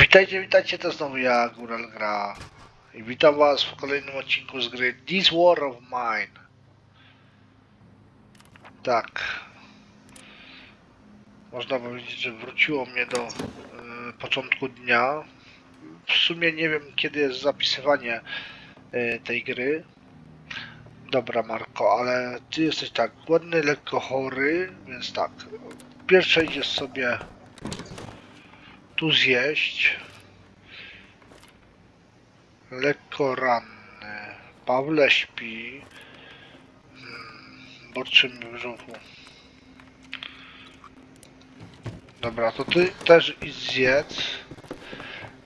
Witajcie, witajcie, to znowu ja, Góral Gra. I witam was w kolejnym odcinku z gry This War of Mine. Tak. Można powiedzieć, że wróciło mnie do y, początku dnia. W sumie nie wiem, kiedy jest zapisywanie y, tej gry. Dobra, Marko, ale ty jesteś tak głodny, lekko chory, więc tak. Pierwsze idziesz sobie tu zjeść. Lekko ranny. Pawle śpi. Hmm, w brzuchu. Dobra, to ty też idź zjedz.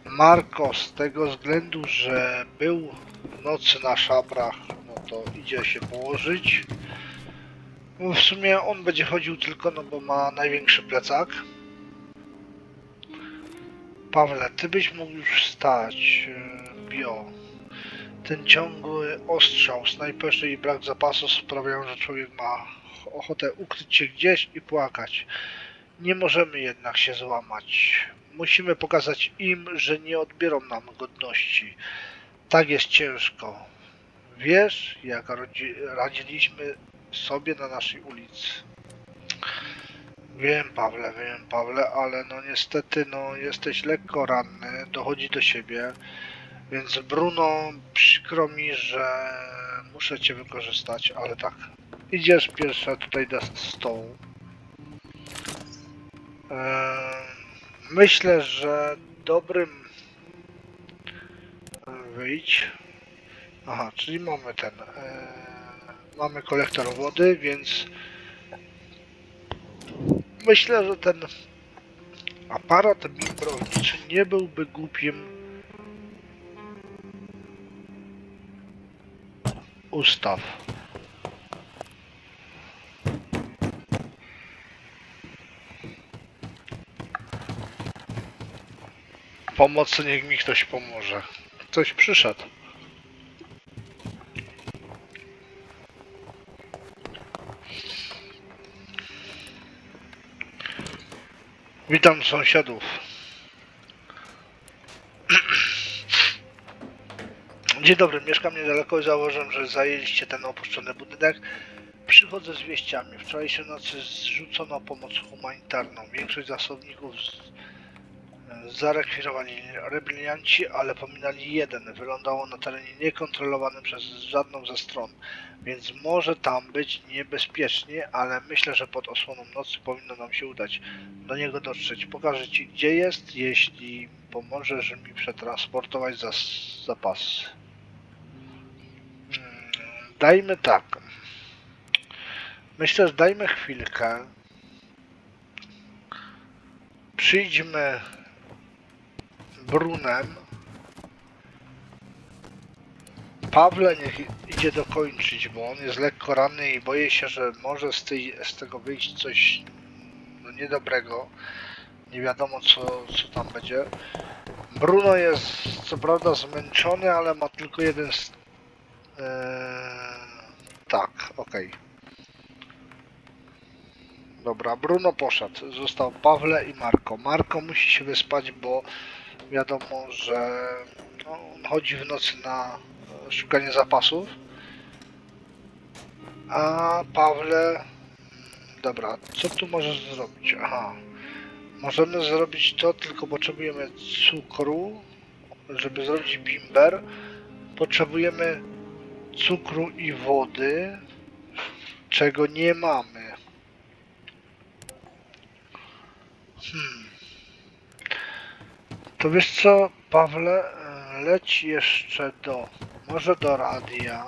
Marko z tego względu, że był w nocy na szabrach, no to idzie się położyć. No W sumie on będzie chodził tylko, no bo ma największy plecak. Pawle, ty byś mógł już wstać. e, Bio. Ten ciągły ostrzał, snajperzy i brak zapasu sprawiają, że człowiek ma ochotę ukryć się gdzieś i płakać. Nie możemy jednak się złamać. Musimy pokazać im, że nie odbiorą nam godności. Tak jest ciężko. Wiesz, jak radziliśmy sobie na naszej ulicy. Wiem, Pawle, wiem, Pawle, ale no niestety, no jesteś lekko ranny, dochodzi do siebie, więc Bruno, przykro mi, że muszę cię wykorzystać, ale tak. Idziesz pierwsza tutaj do stołu. Myślę, że dobrym wyjść. Aha, czyli mamy ten. eee, mamy kolektor wody, więc myślę, że ten aparat mikrowniczy nie byłby głupim ustaw. Pomocy niech mi ktoś pomoże. Ktoś przyszedł. Witam sąsiadów. Dzień dobry, mieszkam niedaleko i założę, że zajęliście ten opuszczony budynek. Przychodzę z wieściami. Wczorajszej nocy zrzucono pomoc humanitarną. Większość zasobników z... zarekwirowali rebelianci, ale pominęli jeden. Wylądało na terenie niekontrolowanym przez żadną ze stron, więc może tam być niebezpiecznie, ale myślę, że pod osłoną nocy powinno nam się udać do niego dotrzeć. Pokażę ci gdzie jest, jeśli pomożesz mi przetransportować zas zapasy. Mm, Dajmy tak. Myślę, że dajmy chwilkę. Przyjdźmy Brunem. Pawle niech idzie dokończyć, bo on jest lekko ranny i boję się, że może z, tej, z tego wyjść coś no, niedobrego. Nie wiadomo co, co tam będzie. Bruno jest co prawda zmęczony, ale ma tylko jeden. s- Eee, tak, okej. Dobra, Bruno poszedł. Został Pawle i Marko. Marko musi się wyspać, bo wiadomo, że no, on chodzi w nocy na e, szukanie zapasów. A Pawle. Dobra, co tu możesz zrobić? Aha. Możemy zrobić to, tylko potrzebujemy cukru, żeby zrobić bimber. Potrzebujemy cukru i wody, czego nie mamy. Hmm. To wiesz co, Pawle, e, leć jeszcze do, może do radia.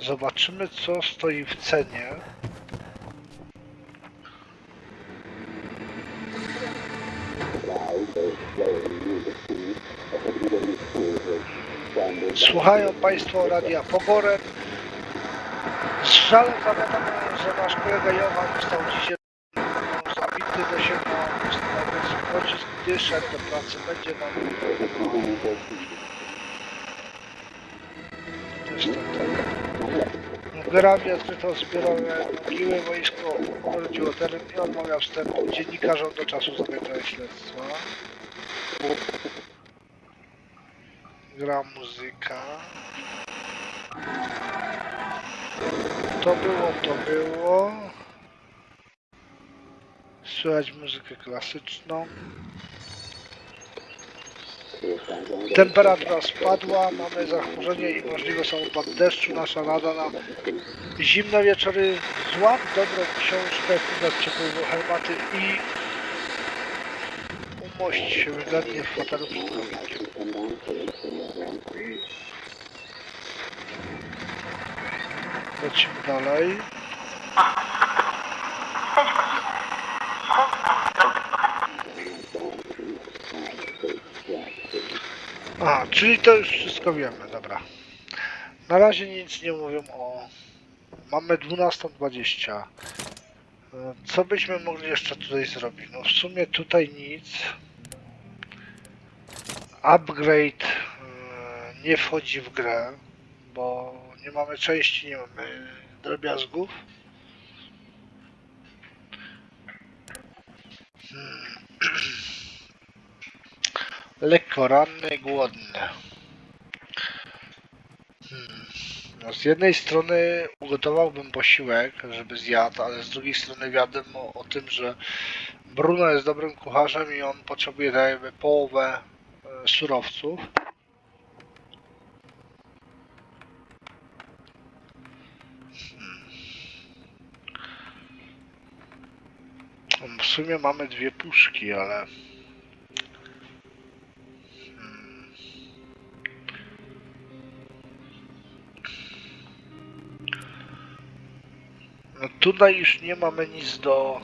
Zobaczymy, co stoi w cenie. Słuchają Państwo Radia Pogorek. Z żalem zawiadamiam, że Nasz kolega Jowan został dzisiaj zabity do siebie, więc gdy szedł do pracy będzie nam... Ten, ten. No Grabie odkryto zbiorowe mogiły, wojsko ogrodziło teren i odmawia wstępu dziennikarzom do czasu zakończenia śledztwa. Gra muzyka. To było, to było. Słychać muzykę klasyczną. Temperatura spadła, mamy zachmurzenie i możliwy samopad deszczu. Nasza rada na zimne wieczory złap dobrą książkę, kupić ciepłego herbaty i umość się wygodnie w fotelu przed. Lecimy dalej. A, czyli to już wszystko wiemy, dobra. Na razie nic nie mówią o... Mamy 12.20. E, Co byśmy mogli jeszcze tutaj zrobić? No w sumie tutaj nic. Upgrade e, nie wchodzi w grę, bo nie mamy części, nie mamy drobiazgów. Lekko ranny, głodny. Hmm. No z jednej strony ugotowałbym posiłek, żeby zjadł, ale z drugiej strony wiadomo o tym, że Bruno jest dobrym kucharzem i on potrzebuje tak jakby połowę e, surowców. Hmm. W sumie mamy dwie puszki, ale... tutaj już nie mamy nic do...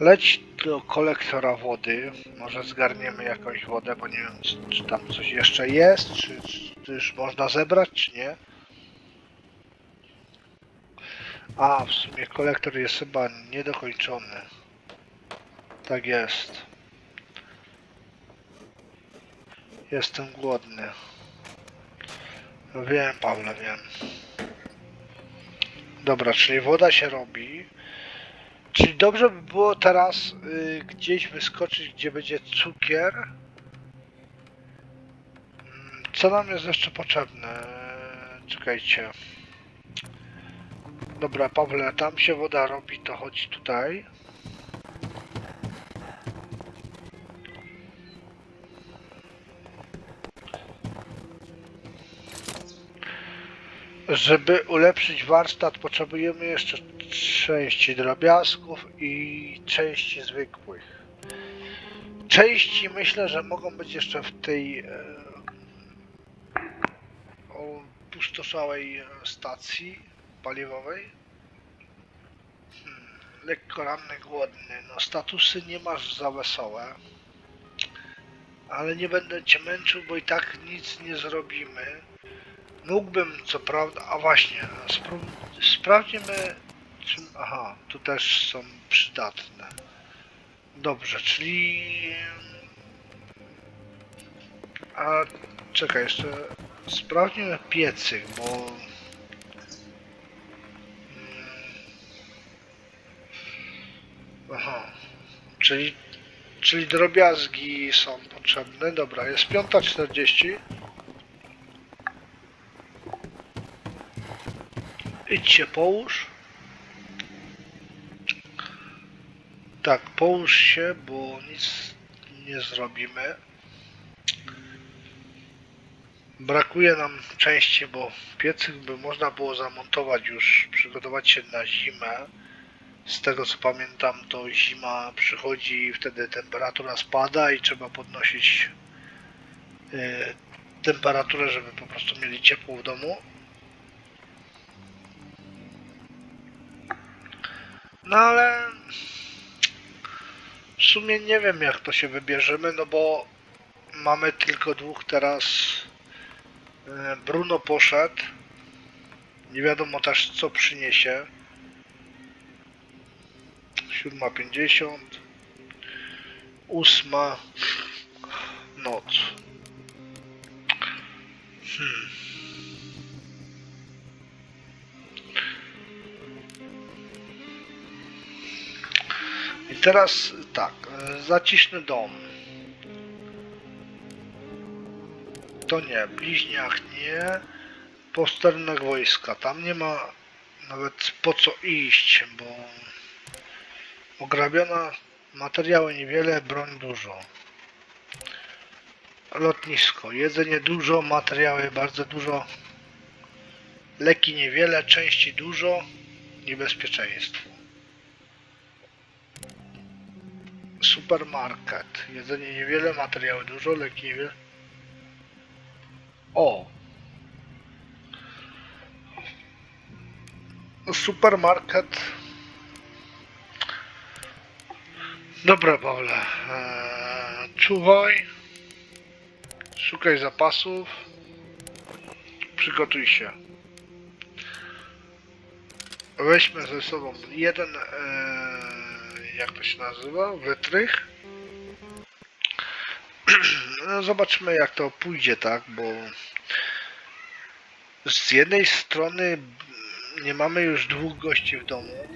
Leć do kolektora wody. Może zgarniemy jakąś wodę, bo nie wiem, czy, tam coś jeszcze jest, czy, czy już można zebrać, czy nie. A, w sumie kolektor jest chyba niedokończony. Tak jest. Jestem głodny. Wiem, Pawle, wiem. Dobra, czyli woda się robi. Czyli dobrze by było teraz y, gdzieś wyskoczyć, gdzie będzie cukier. Mm, Co nam jest jeszcze potrzebne? Czekajcie. Dobra, Pawle, tam się woda robi, to chodź tutaj. Żeby ulepszyć warsztat, potrzebujemy jeszcze części drobiazgów i części zwykłych. Części myślę, że mogą być jeszcze w tej e, opustoszałej e, stacji paliwowej. Hmm, lekko ranny, głodny. No statusy nie masz za wesołe. Ale nie będę cię męczył, bo i tak nic nie zrobimy. Mógłbym, co prawda, a właśnie, spró- sprawdźmy, czym, aha, tu też są przydatne. Dobrze, czyli, a czekaj, jeszcze sprawdźmy piecyk, bo, Mm. aha, czyli, czyli drobiazgi są potrzebne, dobra, jest 5.40. Idź się połóż. Tak, połóż się, bo nic nie zrobimy. Brakuje nam części, bo piecyk by można było zamontować już, przygotować się na zimę. Z tego co pamiętam, to zima przychodzi i wtedy temperatura spada i trzeba podnosić e, temperaturę, żeby po prostu mieli ciepło w domu. No ale w sumie nie wiem jak to się wybierzemy, no bo mamy tylko dwóch teraz. E, Bruno poszedł. Nie wiadomo też co przyniesie. 7.50 Ósma noc. Hmm. Teraz tak, e, zaciszny dom. To nie, bliźniach nie, posterunek wojska. Tam nie ma nawet po co iść, bo ograbiona materiały niewiele, broń dużo. Lotnisko, jedzenie dużo, materiały bardzo dużo, leki niewiele, części dużo, niebezpieczeństwo. Supermarket. Jedzenie niewiele, materiały dużo, leki niewiele. O! Supermarket. Dobra, Pawle. Eee, czuwaj. Szukaj zapasów. Przygotuj się. Weźmy ze sobą jeden, eee, jak to się nazywa, No, zobaczymy jak to pójdzie, tak, bo z jednej strony nie mamy już dwóch gości w domu.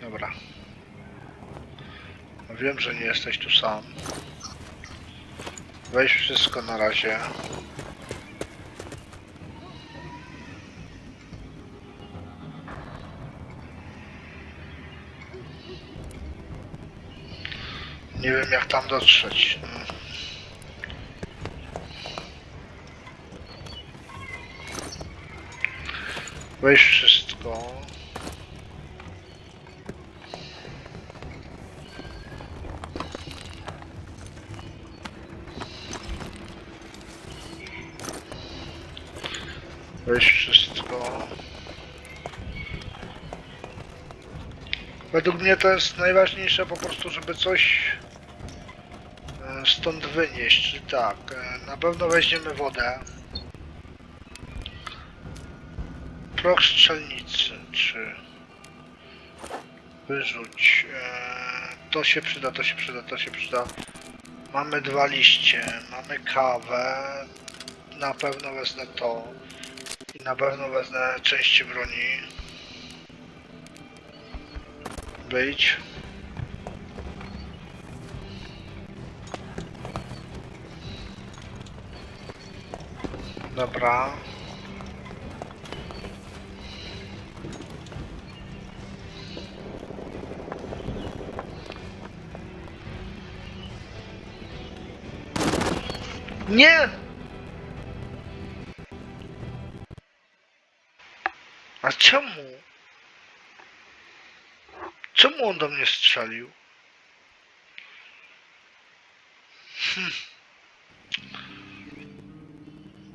Dobra. No Wiem, że nie jesteś tu sam. Weź wszystko na razie. Nie wiem jak tam dotrzeć. Weź wszystko. Weź wszystko. Według mnie to jest najważniejsze po prostu, żeby coś stąd wynieść. Czyli tak, e, na pewno weźmiemy wodę. Proch strzelnicy, czy wyrzuć. E, to się przyda, to się przyda, to się przyda. Mamy dwa liście, mamy kawę. Na pewno wezmę to. I na pewno wezmę części broni. Wyjdź. Dobra. Nie! A czemu? Czemu on do mnie strzelił? Hm.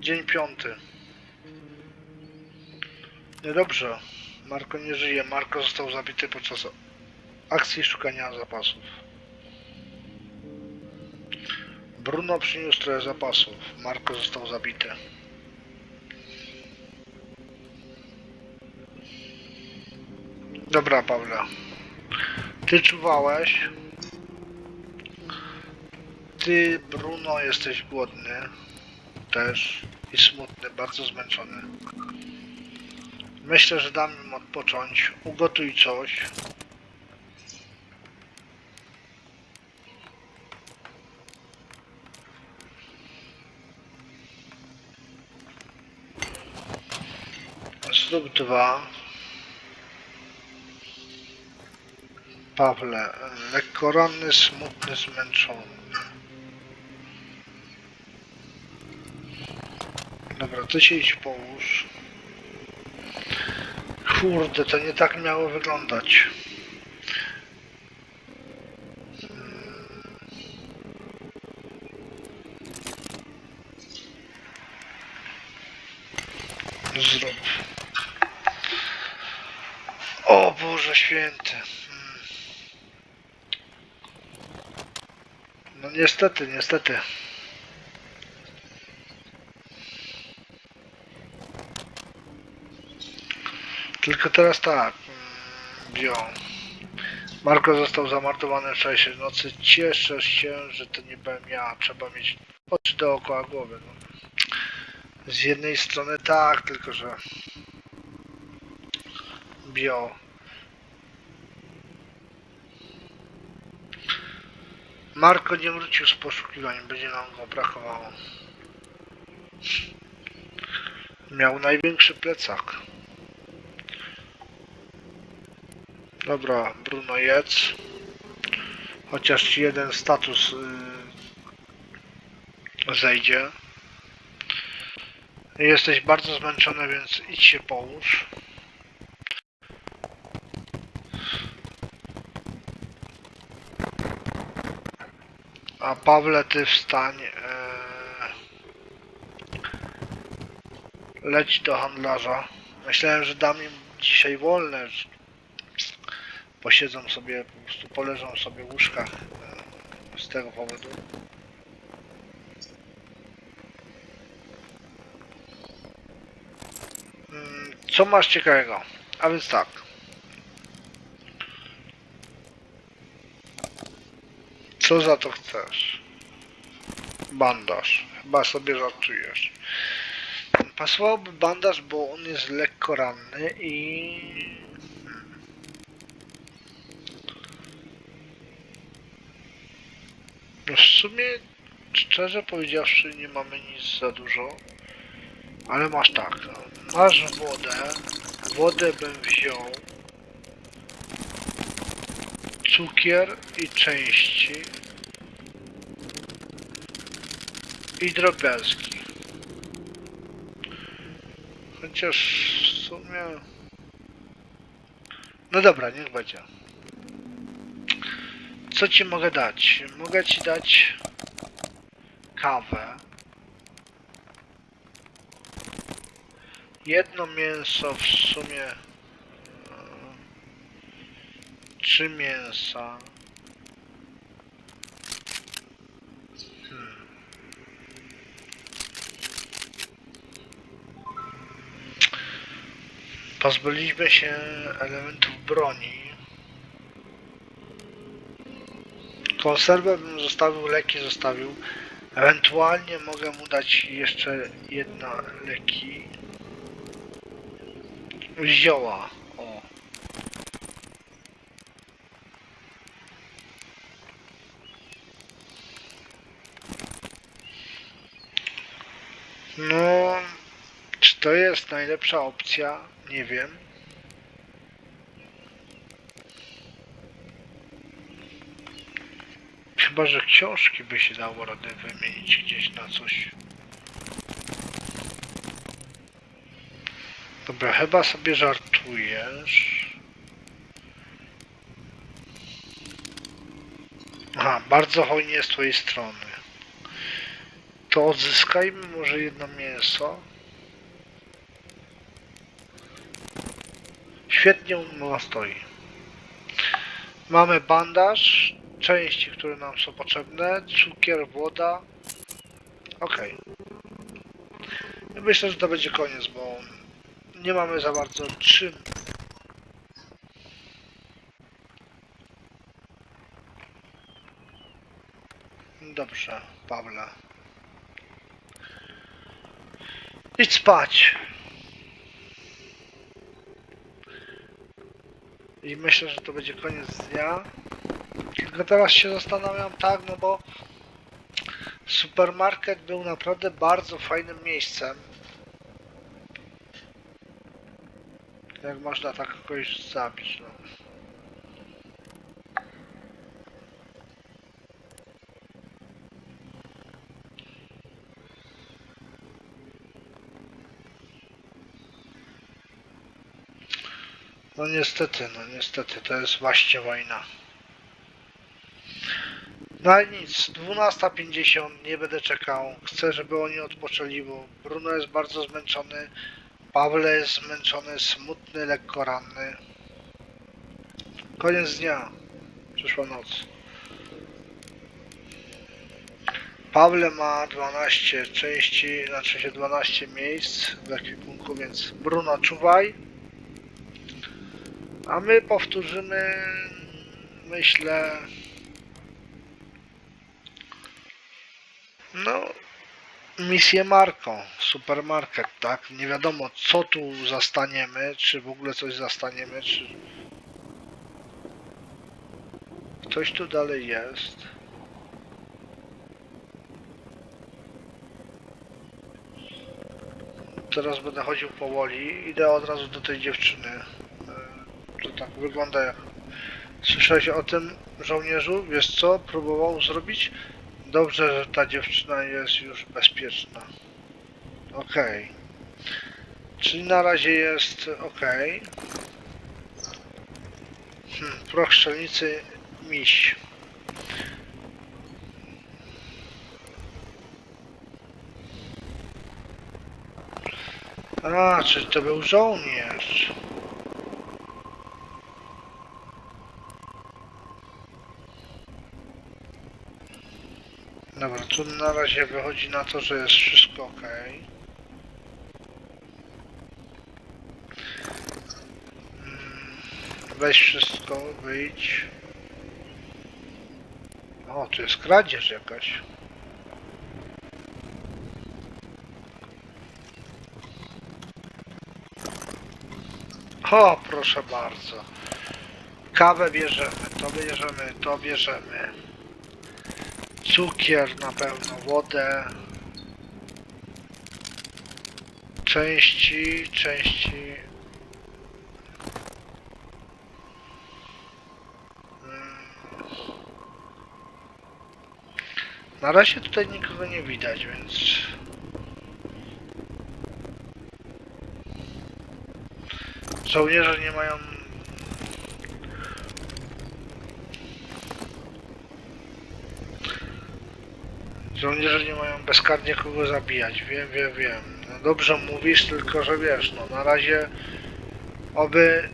Dzień piąty. Niedobrze. Marko nie żyje. Marko został zabity podczas akcji szukania zapasów. Bruno przyniósł trochę zapasów. Marko został zabity. Dobra, Paula. Ty czuwałeś. Ty, Bruno, jesteś głodny. Też. I smutny, bardzo zmęczony. Myślę, że dam im odpocząć. Ugotuj coś. Zrób dwa. Pawle, lekko ranny, smutny, zmęczony. Dobra, ty się idź połóż. Kurde, to nie tak miało wyglądać. Zrób. O Boże święty. Hmm. No niestety, niestety. Tylko teraz tak. Mm, bio. Marko został zamordowany wczoraj się w nocy. Cieszę się, że to nie byłem ja. Trzeba mieć oczy dookoła głowy. No. Z jednej strony tak, tylko że... Bio. Marko nie wrócił z poszukiwań, będzie nam go brakowało. Miał największy plecak. Dobra, Bruno jedz. Chociaż ci jeden status yy, zejdzie. Jesteś bardzo zmęczony, więc idź się połóż. A Pawle, ty wstań. Yy, leć do handlarza. Myślałem, że dam im dzisiaj wolne. Posiedzą sobie, po prostu poleżą sobie w łóżkach yy, z tego powodu. Mm, Co masz ciekawego? A więc tak. Co za to chcesz? Bandaż. Chyba sobie żartujesz. Pasowałby bandaż, bo on jest lekko ranny i... w sumie, szczerze powiedziawszy, nie mamy nic za dużo. Ale masz tak, no. masz wodę, wodę bym wziął, cukier i części i drobiazgi. Chociaż w sumie... No dobra, niech będzie. Co ci mogę dać? Mogę ci dać kawę. Jedno mięso w sumie. e, Trzy mięsa. Hmm. Pozbyliśmy się elementów broni. Konserwę bym zostawił, leki zostawił. Ewentualnie mogę mu dać jeszcze jedna leki. Zioła. O. No, czy to jest najlepsza opcja? Nie wiem. Chyba, że książki by się dało radę wymienić gdzieś na coś. Dobra, chyba sobie żartujesz. Aha, bardzo hojnie z twojej strony. To odzyskajmy może jedno mięso. Świetnie umowa stoi. Mamy bandaż, części, które nam są potrzebne, cukier, woda. Ja Myślę, że to będzie koniec, bo nie mamy za bardzo czym. Dobrze, Pawle. Idź spać. I myślę, że to będzie koniec dnia. Tylko teraz się zastanawiam tak, no bo supermarket był naprawdę bardzo fajnym miejscem. Jak można tak kogoś zabić, no. No niestety, no niestety, to jest właśnie wojna. No nic, 12.50, nie będę czekał. Chcę, żeby oni odpoczęli, bo Bruno jest bardzo zmęczony. Pawle jest zmęczony, smutny, lekko ranny. Koniec dnia. Przyszła noc. Pawle ma 12 części, znaczy się 12 miejsc w ekwipunku, więc Bruno czuwaj. A my powtórzymy, myślę, misję marką, supermarket, tak? Nie wiadomo co tu zastaniemy, czy w ogóle coś zastaniemy, czy... Ktoś tu dalej jest. Teraz będę chodził powoli, idę od razu do tej dziewczyny. E, to tak wygląda jak... Słyszałeś o tym żołnierzu? Wiesz co próbował zrobić? Dobrze, że ta dziewczyna jest już bezpieczna. Okej. Czyli na razie jest okej. Hmm, proch strzelnicy miś. A, czyli to był żołnierz. Dobra, na razie wychodzi na to, że jest wszystko ok. Weź wszystko, wyjdź. O, tu jest kradzież jakaś. O, proszę bardzo. Kawę bierzemy, to bierzemy, to bierzemy. Cukier na pewno, wodę. Części, części. Na razie tutaj nikogo nie widać, więc żołnierze nie mają Żołnierze nie mają bezkarnie kogo zabijać, wiem, wiem, wiem. No dobrze mówisz, tylko że wiesz, no na razie oby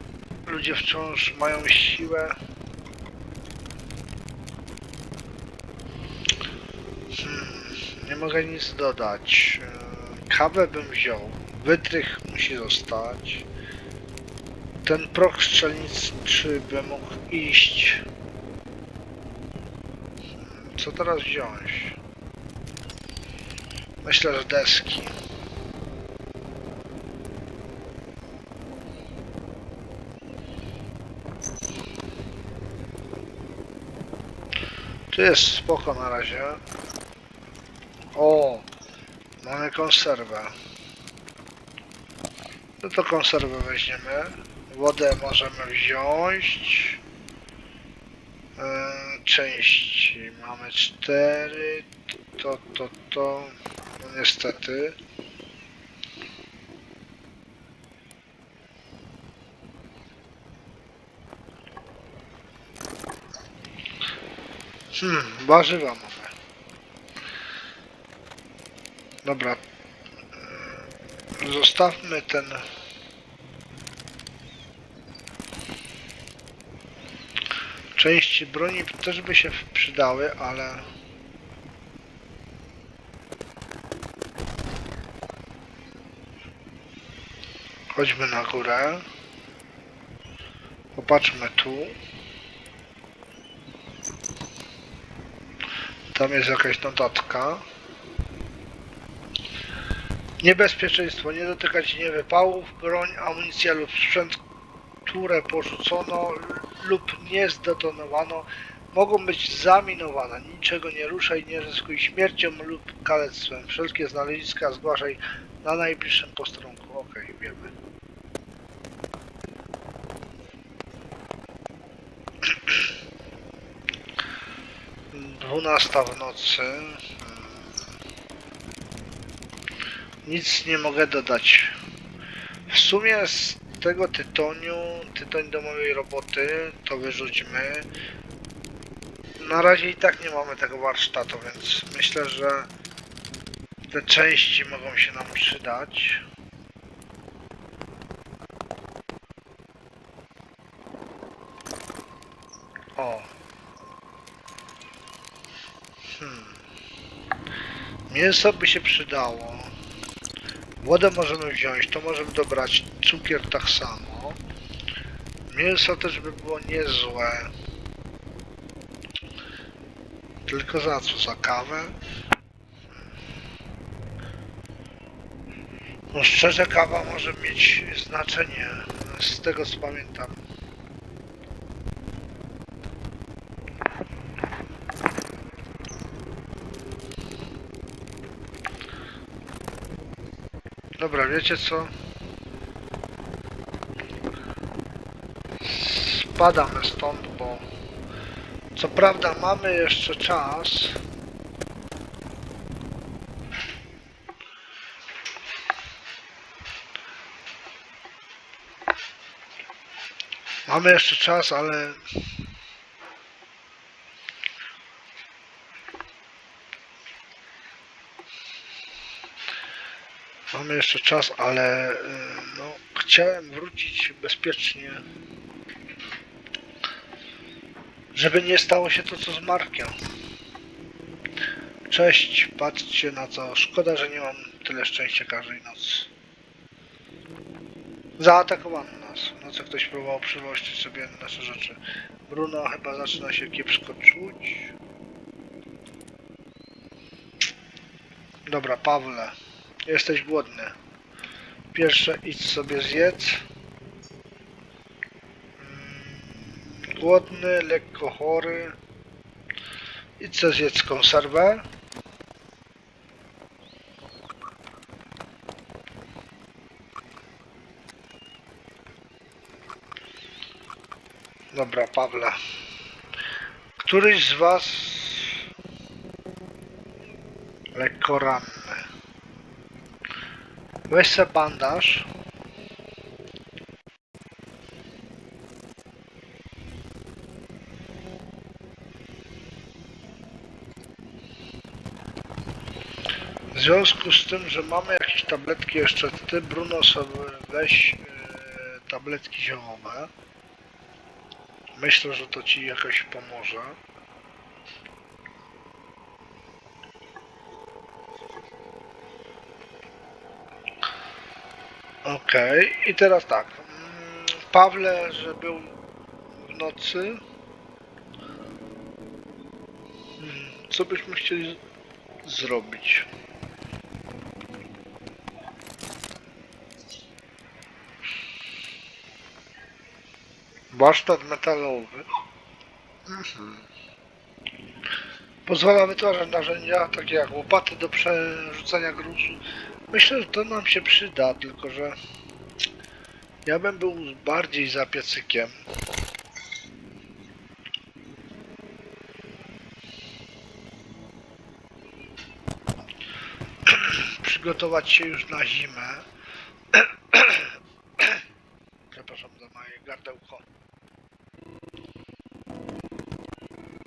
ludzie wciąż mają siłę. Hmm, nie mogę nic dodać. E, Kawę bym wziął. Wytrych musi zostać. Ten proch strzelniczy by mógł iść. Hmm, Co teraz wziąć? Myślę, że deski. Tu jest spoko na razie. O, mamy konserwę. No to konserwę weźmiemy. Wodę możemy wziąć. E, części mamy cztery. To, to, to. No niestety. Hmm, warzywa mamy. Dobra. Zostawmy ten. Części broni też by się przydały, ale. Chodźmy na górę. Popatrzmy tu. Tam jest jakaś notatka. Niebezpieczeństwo. Nie dotykać niewypałów, broń, amunicja lub sprzęt, które porzucono lub nie zdetonowano, mogą być zaminowane. Niczego nie ruszaj, nie ryzykuj śmiercią lub kalectwem. Wszelkie znaleziska zgłaszaj na najbliższym posterunku. Okej, wiemy. Dwunasta w nocy. Hmm. Nic nie mogę dodać. W sumie z tego tytoniu, tytoń do mojej roboty, to wyrzućmy. Na razie i tak nie mamy tego warsztatu, więc myślę, że te części mogą się nam przydać. O. Hmm. Mięso by się przydało. Wodę możemy wziąć, to możemy dobrać. Cukier tak samo. Mięso też by było niezłe. Tylko za co? Za kawę? No szczerze kawa może mieć znaczenie, z tego co pamiętam. Dobra, wiecie co? Spadamy stąd, bo co prawda mamy jeszcze czas. Mamy jeszcze czas, ale Mamy jeszcze czas, ale y, no, chciałem wrócić bezpiecznie. Żeby nie stało się to co z Markiem. Cześć, patrzcie na to. Szkoda, że nie mam tyle szczęścia każdej nocy. Zaatakowano nas. No co ktoś próbował przywłaszczyć sobie nasze rzeczy. Bruno chyba zaczyna się kiepsko czuć. Dobra, Pawle. Jesteś głodny. Pierwsze idź sobie zjedz. Mm, Głodny, lekko chory. Idź sobie zjedz konserwę. Dobra, Pawle. Któryś z was lekko ranny. Weź se bandaż. W związku z tym, że mamy jakieś tabletki jeszcze, ty Bruno sobie weź e, tabletki ziołowe. Myślę, że to ci jakoś pomoże. Okej, i teraz tak. Mm, Pawle, że był w nocy. Mm, Co byśmy chcieli zrobić? Warsztat metalowy. Mhm. Pozwala wytwarzać narzędzia takie jak łopaty do przerzucania gruzu. Myślę, że to nam się przyda, tylko że ja bym był bardziej za piecykiem. Przygotować się już na zimę. Przepraszam za moje gardełko.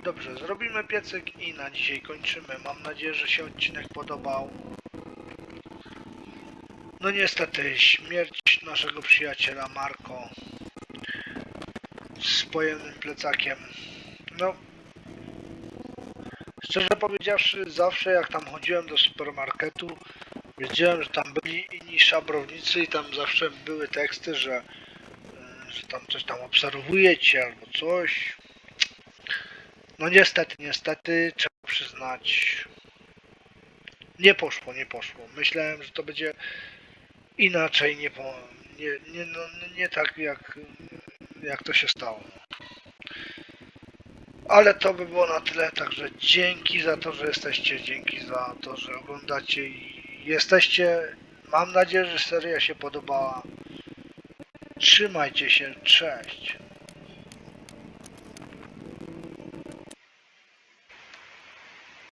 Dobrze, zrobimy piecyk i na dzisiaj kończymy. Mam nadzieję, że się odcinek podobał. No niestety, śmierć naszego przyjaciela Marko z pojemnym plecakiem. No, szczerze powiedziawszy, zawsze jak tam chodziłem do supermarketu, wiedziałem, że tam byli inni szabrownicy i tam zawsze były teksty, że, e, że tam coś tam obserwujecie albo coś. No niestety, niestety, trzeba przyznać, nie poszło, nie poszło. Myślałem, że to będzie inaczej, nie, po, nie, nie, no, nie tak jak, jak to się stało. Ale to by było na tyle, także dzięki za to, że jesteście, dzięki za to, że oglądacie i jesteście. Mam nadzieję, że seria się podobała. Trzymajcie się, cześć.